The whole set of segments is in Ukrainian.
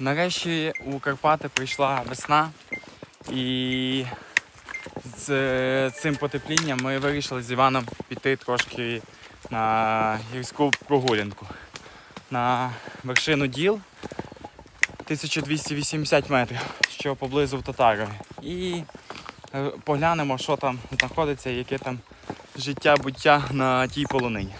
Нарешті у Карпати прийшла весна і з цим потеплінням ми вирішили з Іваном піти трошки на гірську прогулянку. На вершину діл 1280 метрів, що поблизу в Татарові. І е, поглянемо, що там знаходиться, яке там життя буття на тій полонині.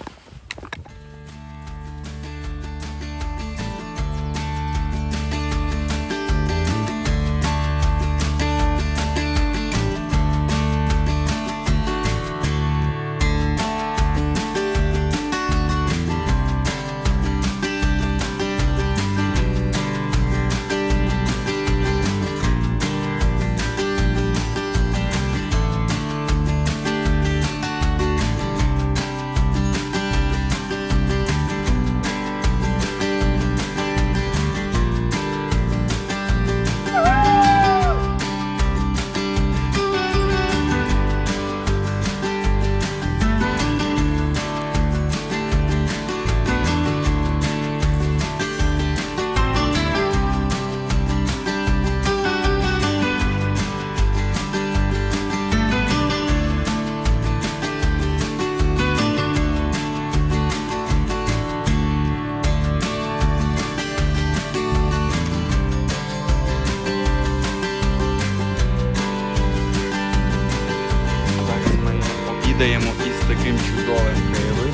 обідаємо із таким чудовим краєвидом.